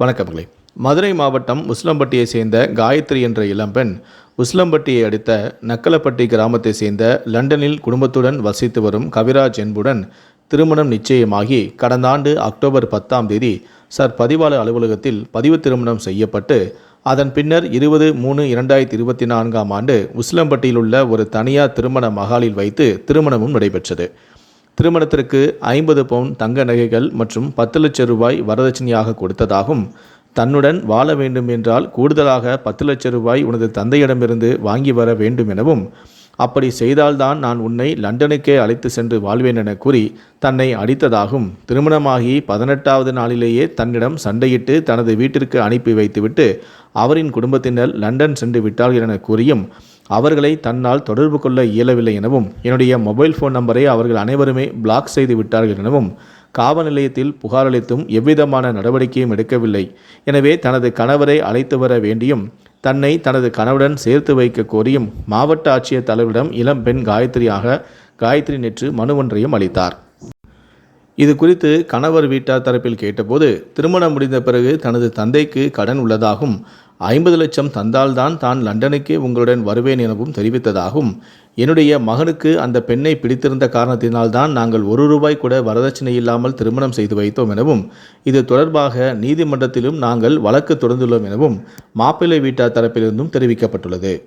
வணக்கங்களே மதுரை மாவட்டம் உஸ்லம்பட்டியை சேர்ந்த காயத்ரி என்ற இளம்பெண் உஸ்லம்பட்டியை அடுத்த நக்கலப்பட்டி கிராமத்தை சேர்ந்த லண்டனில் குடும்பத்துடன் வசித்து வரும் கவிராஜ் என்புடன் திருமணம் நிச்சயமாகி கடந்த ஆண்டு அக்டோபர் பத்தாம் தேதி சர் பதிவாளர் அலுவலகத்தில் பதிவு திருமணம் செய்யப்பட்டு அதன் பின்னர் இருபது மூணு இரண்டாயிரத்தி இருபத்தி நான்காம் ஆண்டு உஸ்லம்பட்டியில் உள்ள ஒரு தனியார் திருமண மகாலில் வைத்து திருமணமும் நடைபெற்றது. திருமணத்திற்கு ஐம்பது பவுன் தங்க நகைகள் மற்றும் பத்து லட்சம் ரூபாய் வரதட்சணையாக கொடுத்ததாகவும் தன்னுடன் வாழ வேண்டும் என்றால் கூடுதலாக பத்து லட்சம் ரூபாய் உனது தந்தையிடமிருந்து வாங்கி வர வேண்டும் எனவும் அப்படி செய்தால்தான் நான் உன்னை லண்டனுக்கே அழைத்து சென்று வாழ்வேன் என கூறி தன்னை அடித்ததாகவும் திருமணமாகி பதினெட்டாவது நாளிலேயே தன்னிடம் சண்டையிட்டு தனது வீட்டிற்கு அனுப்பி வைத்துவிட்டு அவரின் குடும்பத்தினர் லண்டன் சென்று விட்டார்கள் என கூறியும் அவர்களை தன்னால் தொடர்பு கொள்ள இயலவில்லை எனவும் என்னுடைய மொபைல் ஃபோன் நம்பரை அவர்கள் அனைவருமே பிளாக் செய்து விட்டார்கள் எனவும் காவல் நிலையத்தில் புகார் அளித்தும் எவ்விதமான நடவடிக்கையும் எடுக்கவில்லை. எனவே தனது கணவரை அழைத்து வர வேண்டியும் தன்னை தனது கணவுடன் சேர்த்து வைக்க கோரியும் மாவட்ட ஆட்சியர் தலைவரிடம் இளம்பெண் காயத்ரியாக காயத்ரி நேற்று மனு ஒன்றையும் அளித்தார். இது குறித்து கணவர் வீட்டார் தரப்பில் கேட்டபோது திருமணம் முடிந்த பிறகு தனது தந்தைக்கு கடன் உள்ளதாகவும் ஐம்பது லட்சம் தந்தால்தான் தான் லண்டனுக்கே உங்களுடன் வருவேன் எனவும் தெரிவித்ததாகவும் என்னுடைய மகனுக்கு அந்த பெண்ணை பிடித்திருந்த காரணத்தினால்தான் நாங்கள் ஒரு ரூபாய் கூட வரதட்சணை இல்லாமல் திருமணம் செய்து வைத்தோம் எனவும் இது தொடர்பாக நீதிமன்றத்திலும் நாங்கள் வழக்கு தொடர்ந்துள்ளோம் எனவும் மாப்பிள்ளை வீட்டார் தரப்பிலிருந்தும் தெரிவிக்கப்பட்டுள்ளது.